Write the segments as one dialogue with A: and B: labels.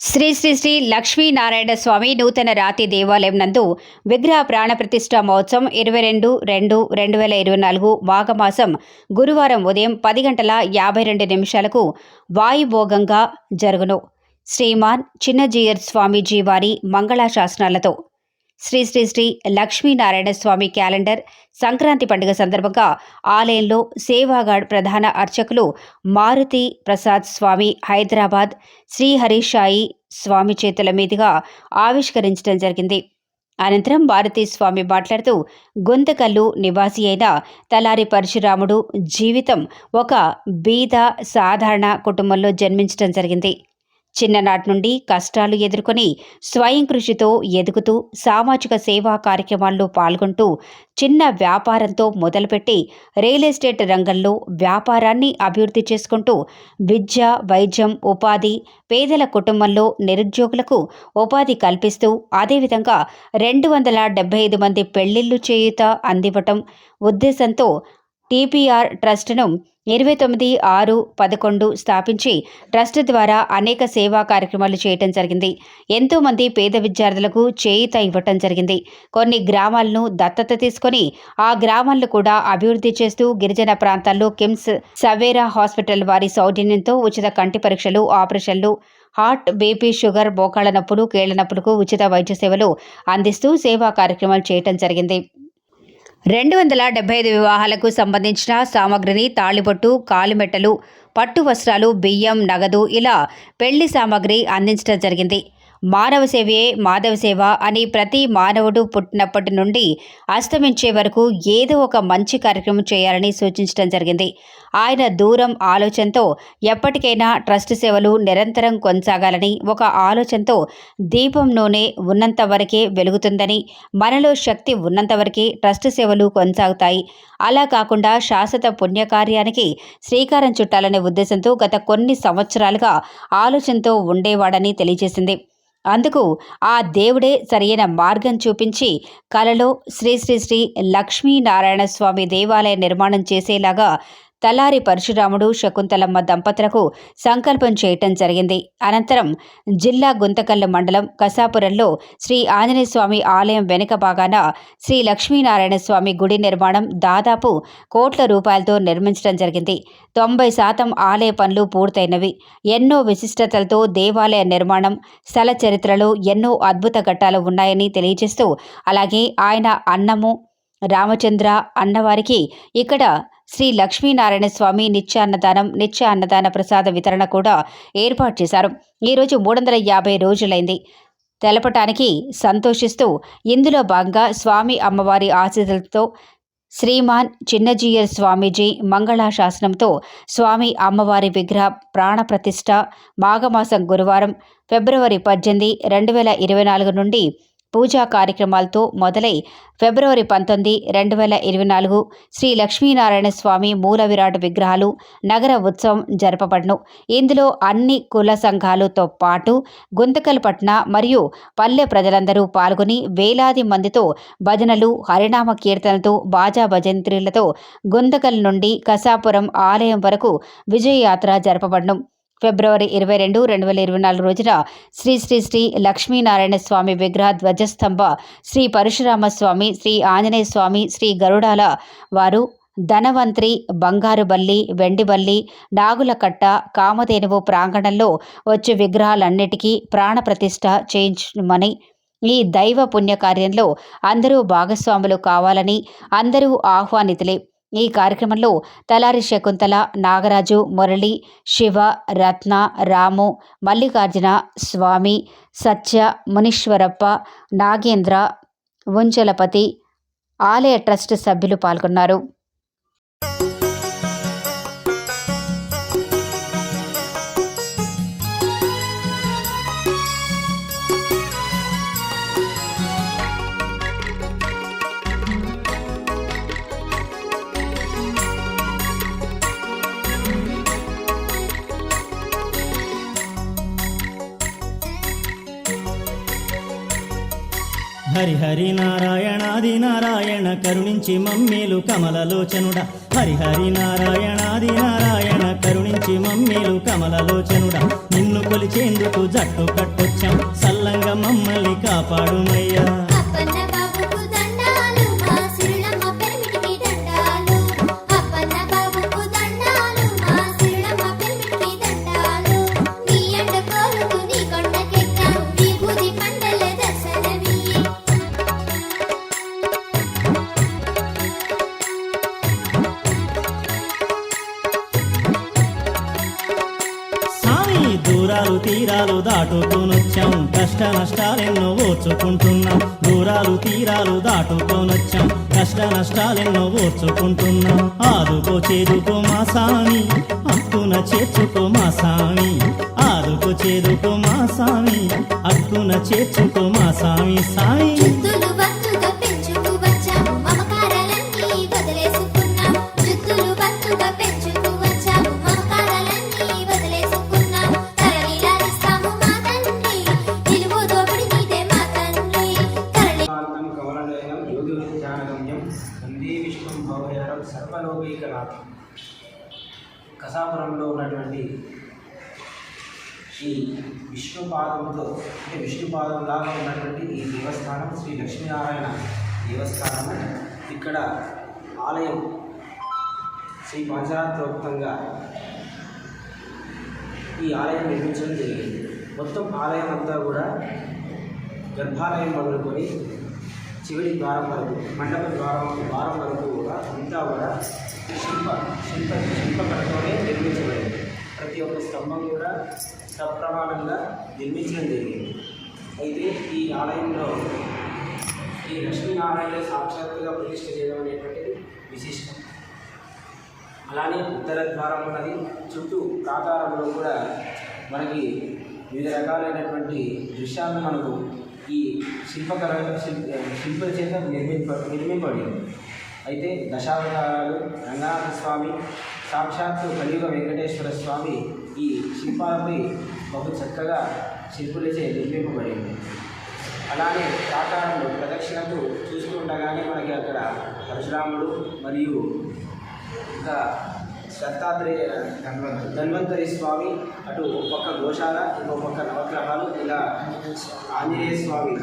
A: శ్రీ శ్రీ శ్రీ లక్ష్మీనారాయణ స్వామి నూతన రాతి దేవాలయం నందు విగ్రహ ప్రాణప్రతిష్ఠ మహోత్సవం ఇరవై రెండు రెండు రెండు వేల ఇరవై నాలుగు మాఘమాసం గురువారం ఉదయం పది గంటల యాభై రెండు నిమిషాలకు వాయుభోగంగా జరుగును. శ్రీమాన్ చిన్నజీయర్ స్వామీజీ వారి మంగళాశాసనాలతో శ్రీ శ్రీ శ్రీ లక్ష్మీనారాయణ స్వామి క్యాలెండర్. సంక్రాంతి పండుగ సందర్భంగా ఆలయంలో సేవాగాడ్ ప్రధాన అర్చకులు మారుతి ప్రసాద్ స్వామి హైదరాబాద్ శ్రీ హరీషాయి స్వామి చేతుల మీదుగా ఆవిష్కరించడం జరిగింది. అనంతరం భారతీ స్వామి మాట్లాడుతూ గుంతకల్లు నివాసి అయిన తలారి పరశురాముడు జీవితం ఒక బీద సాధారణ కుటుంబంలో జన్మించడం జరిగింది. చిన్ననాటి నుండి కష్టాలు ఎదుర్కొని స్వయం కృషితో ఎదుగుతూ సామాజిక సేవా కార్యక్రమాల్లో పాల్గొంటూ చిన్న వ్యాపారంతో మొదలుపెట్టి రియల్ ఎస్టేట్ రంగంలో వ్యాపారాన్ని అభివృద్ధి చేసుకుంటూ విద్య వైద్యం ఉపాధి పేదల కుటుంబంలో నిరుద్యోగులకు ఉపాధి కల్పిస్తూ అదేవిధంగా రెండు వందల డెబ్బై ఐదు మంది పెళ్ళిళ్ళు చేయుత అందివ్వటం ఉద్దేశంతో టీపీఆర్ ట్రస్టును ఇరవై తొమ్మిది ఆరు పదకొండు స్థాపించి ట్రస్ట్ ద్వారా అనేక సేవా కార్యక్రమాలు చేయటం జరిగింది. ఎంతోమంది పేద విద్యార్థులకు చేయిత ఇవ్వటం జరిగింది. కొన్ని గ్రామాలను దత్తత తీసుకొని ఆ గ్రామాలను కూడా అభివృద్ధి చేస్తూ గిరిజన ప్రాంతాల్లో కిమ్స్ సవేరా హాస్పిటల్ వారి సౌజన్యంతో ఉచిత కంటి పరీక్షలు ఆపరేషన్లు హార్ట్ బీపీ షుగర్ మోకాళ్ళ నొప్పులు కీళ్ళ నొప్పులకు ఉచిత వైద్య సేవలు అందిస్తూ సేవా కార్యక్రమాలు చేయటం జరిగింది. రెండు వందల డెబ్బై ఐదు వివాహాలకు సంబంధించిన సామగ్రిని తాళిబొట్టు కాలిమెట్టలు పట్టు వస్త్రాలు బియ్యం నగదు ఇలా పెళ్ళి సామాగ్రి అందించడం జరిగింది. మానవ సేవయే మాధవ సేవ అని ప్రతి మానవుడు పుట్టినప్పటి నుండి అస్తమించే వరకు ఏదో ఒక మంచి కార్యక్రమం చేయాలని సూచించడం జరిగింది. ఆయన దూరం ఆలోచనతో ఎప్పటికైనా ట్రస్ట్ సేవలు నిరంతరం కొనసాగాలని ఒక ఆలోచనతో దీపం నూనె ఉన్నంత వరకే వెలుగుతుందని మనలో శక్తి ఉన్నంత వరకే ట్రస్ట్ సేవలు కొనసాగుతాయి. అలా కాకుండా శాశ్వత పుణ్యకార్యానికి శ్రీకారం చుట్టాలనే ఉద్దేశంతో గత కొన్ని సంవత్సరాలుగా ఆలోచనతో ఉండేవాడని తెలియజేసింది. అందుకు ఆ దేవుడే సరియైన మార్గం చూపించి కలలో శ్రీ శ్రీ శ్రీ లక్ష్మీనారాయణ స్వామి దేవాలయ నిర్మాణం చేసేలాగా తలారి పరశురాముడు శకుంతలమ్మ దంపతులకు సంకల్పం చేయటం జరిగింది. అనంతరం జిల్లా గుంతకల్లు మండలం కసాపురంలో శ్రీ ఆంజనేయస్వామి ఆలయం వెనుక భాగాన శ్రీ లక్ష్మీనారాయణ స్వామి గుడి నిర్మాణం దాదాపు కోట్ల రూపాయలతో నిర్మించడం జరిగింది. తొంభై శాతం ఆలయ పనులు పూర్తయినవి. ఎన్నో విశిష్టతలతో దేవాలయ నిర్మాణం స్థల చరిత్రలో ఎన్నో అద్భుత ఘట్టాలు ఉన్నాయని తెలియజేస్తూ అలాగే ఆయన అన్నము రామచంద్ర అన్నవారికి ఇక్కడ శ్రీ లక్ష్మీనారాయణ స్వామి నిత్యాన్నదానం నిత్య అన్నదాన ప్రసాద వితరణ కూడా ఏర్పాటు చేశారు. ఈరోజు మూడు వందల యాభై రోజులైంది. తెలపటానికి సంతోషిస్తూ ఇందులో భాగంగా స్వామి అమ్మవారి ఆశీస్సులతో శ్రీమాన్ చిన్నజీయర్ స్వామీజీ మంగళాశాసనంతో స్వామి అమ్మవారి విగ్రహ ప్రాణప్రతిష్ఠ మాఘమాసం గురువారం ఫిబ్రవరి పద్దెనిమిది రెండు వేల ఇరవై నాలుగు నుండి పూజా కార్యక్రమాలతో మొదలై ఫిబ్రవరి పంతొమ్మిది రెండు వేల ఇరవై నాలుగు శ్రీ లక్ష్మీనారాయణ స్వామి మూల విరాట్ విగ్రహాలు నగర ఉత్సవం జరపబడను. ఇందులో అన్ని కుల సంఘాలతో పాటు గుంతకల్పట్న మరియు పల్లె ప్రజలందరూ పాల్గొని వేలాది మందితో భజనలు హరినామ కీర్తనలతో బాజా భజంత్రీలతో గుంతకల్ నుండి కసాపురం ఆలయం వరకు విజయయాత్ర జరపబడను. ఫిబ్రవరి ఇరవై రెండు రెండు వేల ఇరవై నాలుగు రోజున శ్రీ శ్రీ శ్రీ లక్ష్మీనారాయణ స్వామి విగ్రహ ధ్వజస్తంభ శ్రీ పరశురామ స్వామి శ్రీ ఆంజనేయ స్వామి శ్రీ గరుడాల వారు ధనవంత్రి బంగారు బల్లి వెండి బల్లి నాగులకట్ట కామధేనువు ప్రాంగణంలో వచ్చే విగ్రహాలన్నిటికీ ప్రాణప్రతిష్ఠ చేయించమని ఈ దైవ పుణ్యకార్యంలో అందరూ భాగస్వాములు కావాలని అందరూ ఆహ్వానితులే. ఈ కార్యక్రమంలో తలారి శకుంతల నాగరాజు మురళి శివ రత్న రాము మల్లికార్జున స్వామి సత్య మునీశ్వరప్ప నాగేంద్ర ఉంచలపతి ఆలయ ట్రస్ట్ సభ్యులు పాల్గొన్నారు.
B: హరి హరి నారాయణాది నారాయణ కరుణించి మమ్మీలు కమలలోచనుడ. హరి హరి నారాయణాది నారాయణ కరుణించి మమ్మీలు కమలలోచనుడ. నిన్ను కొలిచేందుకు జట్టు కట్టొచ్చాం సల్లంగా మమ్మల్ని కాపాడుమయ్యా దూరాలు తీరాలు దాటుకోనొచ్చాం. కష్ట నష్టాలెన్నో ఓర్చుకుంటున్నాం. దూరాలు తీరాలు దాటుకోనొచ్చాం. కష్ట నష్టాలెన్నో ఓర్చుకుంటున్నాం. ఆదుకో చేదుకో మా సామి అక్కున చేర్చుకో మా సామి. ఆదుకో చేదుకో మా సామి అక్కున చేర్చుకో మా సామి.
C: విష్ణుం భవహరం సర్వలోకైకనాథం కసాపురంలో ఉన్నటువంటి ఈ విష్ణుపాదంతో అంటే విష్ణుపాదంలాగా ఉన్నటువంటి ఈ దేవస్థానం శ్రీ లక్ష్మీనారాయణ దేవస్థానము. ఇక్కడ ఆలయం శ్రీ పంచరాత్రోక్తంగా ఈ ఆలయం నిర్మించడం జరిగింది. మొత్తం ఆలయం అంతా కూడా గర్భాలయం మొదలుకొని చివరి ద్వారం వరకు మండప ద్వారం ద్వారం వరకు కూడా అంతా కూడా శిల్ప శిల్ప శిల్పకళతోనే నిర్మించబడింది. ప్రతి ఒక్క స్తంభం కూడా సప్రమాణంగా నిర్మించడం జరిగింది. అయితే ఈ ఆలయంలో ఈ లక్ష్మీనారాయణ సాక్షాత్తుగా ప్రతిష్ఠ చేయడం అనేటువంటిది విశిష్టం. అలానే ఉత్తర ద్వారం ఉన్నది. చుట్టూ ప్రాకారంలో కూడా మనకి వివిధ రకాలైనటువంటి దృశ్యాలను మనకు ఈ శిల్పకళ శిల్ప శిల్పుల చేత నిర్మింప నిర్మింపబడింది. అయితే దశావతారాలు రంగనాథ స్వామి సాక్షాత్తు కలియుగ వెంకటేశ్వర స్వామి ఈ శిల్పాలపై బహు చక్కగా శిల్పులచే నిర్మింపబడింది. అలానే ప్రాకారంలో ప్రదక్షిణకు చూస్తూ ఉండగానే మనకి అక్కడ పరశురాముడు మరియు ఇంకా దత్తాత్రేయ ధన్వంతరి స్వామి అటు ఒక పక్క గోశాల ఇంకో పక్క నవగ్రహాలు ఇలా ఆంజనేయ స్వామి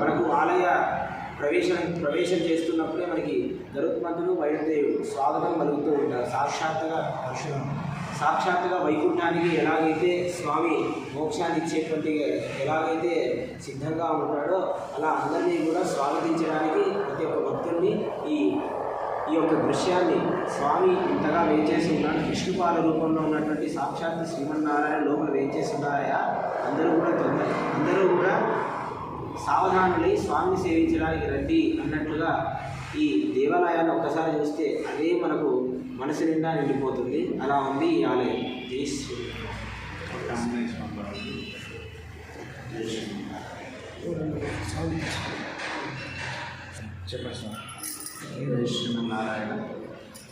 C: మనకు ఆలయ ప్రవేశం ప్రవేశం చేస్తున్నప్పుడే మనకి గరుత్మంతుడు వైద్యుడు స్వాగతం పలుకుతూ ఉంటారు. సాక్షాత్తుగా సాక్షాత్తుగా వైకుంఠానికి ఎలాగైతే స్వామి మోక్షాన్ని ఇచ్చేటువంటి ఎలాగైతే సిద్ధంగా ఉంటాడో అలా అందరినీ కూడా స్వాగతించడానికి ప్రతి ఒక్క భక్తుడిని ఈ ఈ యొక్క దృశ్యాన్ని స్వామి ఇంతగా వేయించేసి ఉన్నాడు. విష్ణుపాల రూపంలో ఉన్నటువంటి సాక్షాత్ శ్రీమన్నారాయణ లోపల వేయించేసి ఉన్నాయా అందరూ కూడా తొందర అందరూ కూడా సావధానులై స్వామిని సేవించడానికి రండి అన్నట్లుగా ఈ దేవాలయాన్ని ఒక్కసారి చూస్తే అదే మనకు మనసు నిండా నిండిపోతుంది. అలా ఉంది ఈ ఆలయం. జై శ్రీ
D: శ్రీమన్నారాయణ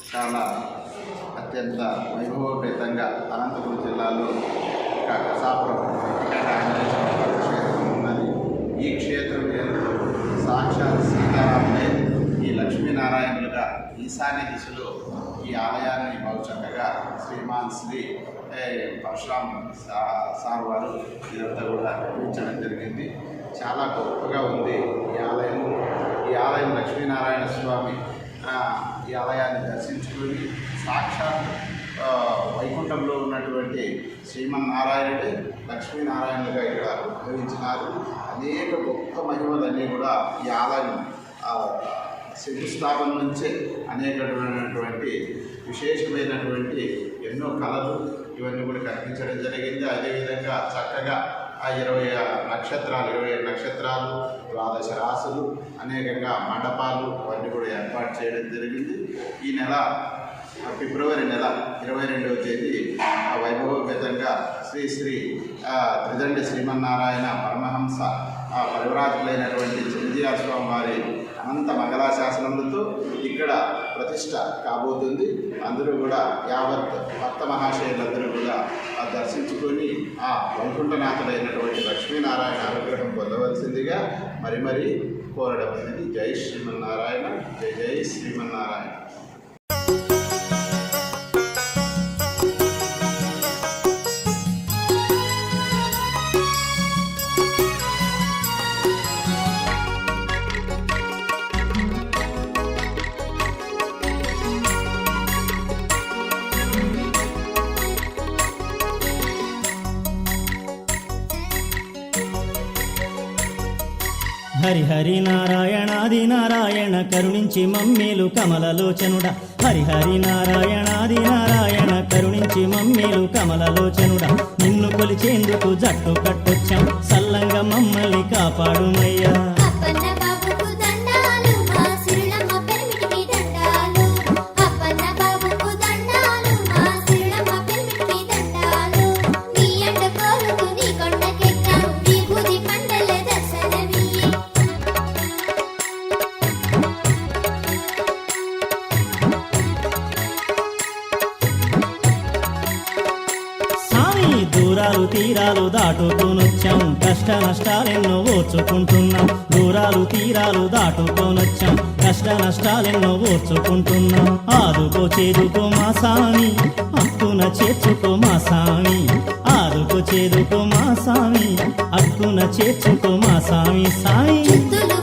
D: చాలా అత్యంత వైభవపేతంగా అనంతపురం జిల్లాలో ఒక కసాపురం క్షేత్రం ఉన్నది. ఈ క్షేత్రం పేరు సాక్షాత్ సీతారాములే ఈ లక్ష్మీనారాయణులుగా ఈశాన్య దిశలో ఈ ఆలయాన్ని బహు చక్కగా శ్రీమాన్ శ్రీ పరశురామ్ సా- సార్ వారు ఇదంతా కూడా నిర్మించడం జరిగింది. చాలా గొప్పగా ఉంది ఈ ఆలయం. ఈ ఆలయం లక్ష్మీనారాయణ స్వామి ఈ ఆలయాన్ని దర్శించుకుని సాక్షాత్ వైకుంఠంలో ఉన్నటువంటి శ్రీమన్నారాయణుడే లక్ష్మీనారాయణులుగా ఇక్కడ ఉద్భవించినారు అనేక గొప్ప మహిమలన్నీ కూడా ఈ ఆలయం ఆ, నుంచే అనేకమైనటువంటి విశేషమైనటువంటి ఎన్నో కళలు ఇవన్నీ కూడా కనిపించడం జరిగింది. అదేవిధంగా చక్కగా ఆ ఇరవై నక్షత్రాలు ఇరవై ఏడు నక్షత్రాలు ద్వాదశ రాసులు అనేకంగా మండపాలు అవన్నీ కూడా ఏర్పాటు చేయడం జరిగింది. ఈ నెల ఫిబ్రవరి నెల ఇరవై రెండవ తేదీ ఆ వైభవపేతంగా శ్రీ శ్రీ ఆ, త్రిదండి శ్రీమన్నారాయణ పరమహంస ఆ పరివరాజులైనటువంటి చిరంజీవ స్వామి వారి అనంత మంగళాశాసనములతో ఇక్కడ ప్రతిష్ట కాబోతుంది. అందరూ కూడా యావత్ భక్త మహాశయులందరూ కూడా ఆ దర్శించుకొని ఆ వైకుంఠనాథుడైనటువంటి లక్ష్మీనారాయణ అనుగ్రహం పొందవలసిందిగా మరి మరి కోరడం అనేది జై శ్రీమన్నారాయణ. జై జై శ్రీమన్నారాయణ.
B: హరి హరి నారాయణాది నారాయణ కరుణించి మమ్మీలు కమలలోచనుడ. హరి హరి నారాయణాది నారాయణ కరుణించి మమ్మీలు కమలలోచనుడ. నిన్ను కొలిచేందుకు జట్టు కట్టొచ్చాం సల్లంగా మమ్మల్ని కాపాడుమయ్యా. తీరాలు దాటుకోనొచ్చాం. కష్ట నష్టాలెన్నో ఓర్చుకుంటున్నాం. దూరాలు తీరాలు దాటుకోనొచ్చాం. కష్ట నష్టాలెన్నో ఓర్చుకుంటున్నాం. ఆదుకో చేదుకో మా సామి అక్కున చేర్చుకో మా సామి. ఆదుకో చేదుకో మా సామి అక్కున చేర్చుకో మా సామి.
E: సాయి.